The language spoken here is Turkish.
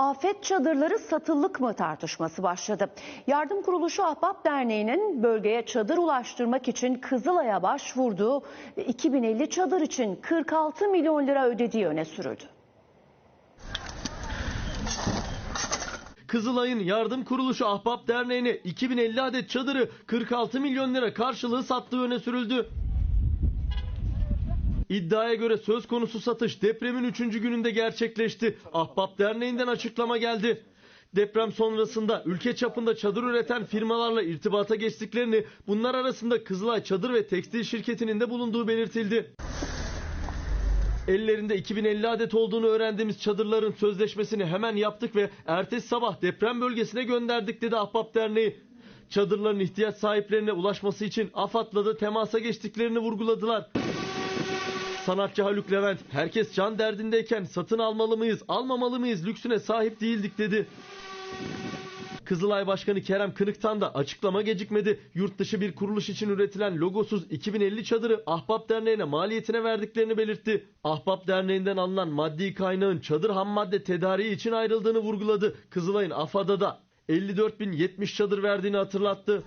afet çadırları satılık mı tartışması başladı. Yardım Kuruluşu Ahbap Derneği'nin bölgeye çadır ulaştırmak için Kızılay'a başvurduğu 2050 çadır için 46 milyon lira ödediği öne sürüldü. Kızılay'ın yardım kuruluşu Ahbap Derneği'ne 2050 adet çadırı 46 milyon lira karşılığı sattığı öne sürüldü. İddiaya göre söz konusu satış depremin 3. gününde gerçekleşti. Ahbap Derneği'nden açıklama geldi. Deprem sonrasında ülke çapında çadır üreten firmalarla irtibata geçtiklerini, bunlar arasında Kızılay Çadır ve Tekstil Şirketi'nin de bulunduğu belirtildi. Ellerinde 2050 adet olduğunu öğrendiğimiz çadırların sözleşmesini hemen yaptık ve ertesi sabah deprem bölgesine gönderdik dedi Ahbap Derneği. Çadırların ihtiyaç sahiplerine ulaşması için AFAD'la da temasa geçtiklerini vurguladılar. Sanatçı Haluk Levent, herkes can derdindeyken satın almalı mıyız, almamalı mıyız lüksüne sahip değildik dedi. Kızılay Başkanı Kerem Kınıktan da açıklama gecikmedi. Yurt dışı bir kuruluş için üretilen logosuz 2050 çadırı Ahbap Derneği'ne maliyetine verdiklerini belirtti. Ahbap Derneği'nden alınan maddi kaynağın çadır ham madde tedariği için ayrıldığını vurguladı. Kızılay'ın AFAD'a da 54.070 çadır verdiğini hatırlattı.